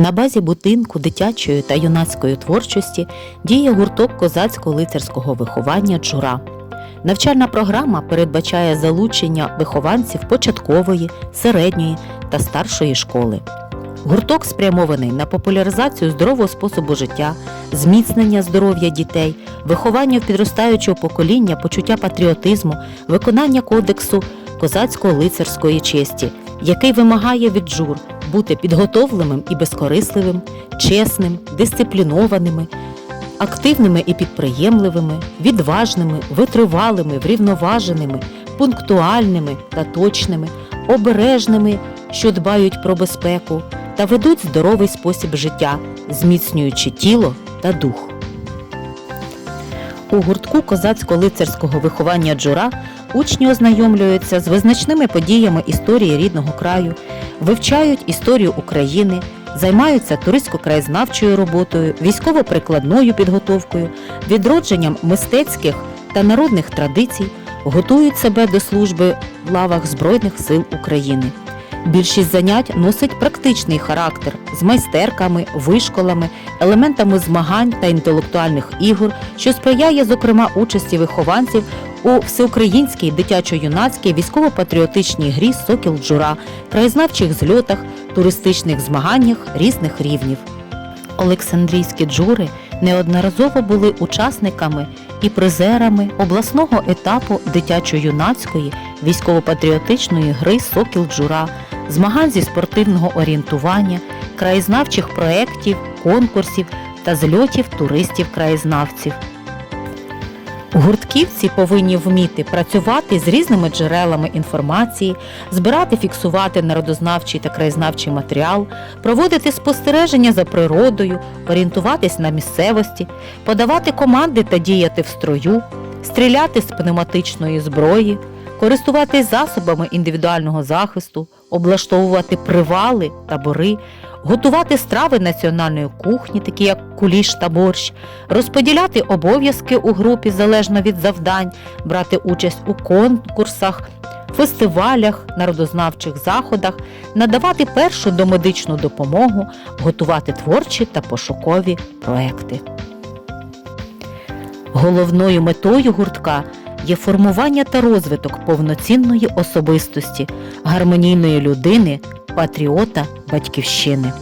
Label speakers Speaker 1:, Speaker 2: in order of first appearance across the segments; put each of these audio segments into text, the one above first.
Speaker 1: На базі будинку дитячої та юнацької творчості діє гурток козацько-лицарського виховання Джура. Навчальна програма передбачає залучення вихованців початкової, середньої та старшої школи. Гурток спрямований на популяризацію здорового способу життя, зміцнення здоров'я дітей, виховання в підростаючого покоління почуття патріотизму, виконання кодексу козацько-лицарської честі, який вимагає від жур бути підготовленим і безкорисливим, чесним, дисциплінованими, активними і підприємливими, відважними, витривалими, врівноваженими, пунктуальними та точними, обережними, що дбають про безпеку та ведуть здоровий спосіб життя, зміцнюючи тіло та дух. У гуртку козацько-лицарського виховання джура учні ознайомлюються з визначними подіями історії рідного краю, вивчають історію України, займаються туристсько-краєзнавчою роботою, військово-прикладною підготовкою, відродженням мистецьких та народних традицій, готують себе до служби в лавах Збройних сил України. Більшість занять носить практичний характер з майстерками, вишколами, елементами змагань та інтелектуальних ігор, що сприяє, зокрема, участі вихованців у всеукраїнській дитячо-юнацькій військово-патріотичній грі Сокіл Джура, краєзнавчих зльотах, туристичних змаганнях різних рівнів. Олександрійські джури неодноразово були учасниками і призерами обласного етапу дитячо-юнацької військово-патріотичної гри Сокіл Джура, змагань зі спортивного орієнтування, краєзнавчих проєктів, конкурсів та зльотів туристів-краєзнавців. Гуртківці повинні вміти працювати з різними джерелами інформації, збирати, фіксувати народознавчий та краєзнавчий матеріал, проводити спостереження за природою, орієнтуватись на місцевості, подавати команди та діяти в строю, стріляти з пневматичної зброї, користуватись засобами індивідуального захисту, облаштовувати привали, табори, готувати страви національної кухні, такі як куліш та борщ, розподіляти обов'язки у групі залежно від завдань, брати участь у конкурсах, фестивалях, народознавчих заходах, надавати першу домедичну допомогу, готувати творчі та пошукові проекти. Головною метою гуртка є формування та розвиток повноцінної особистості, гармонійної людини, патріота батьківщини.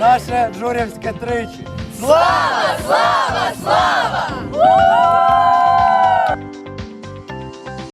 Speaker 2: Наше журівське тричі.
Speaker 3: Слава, слава!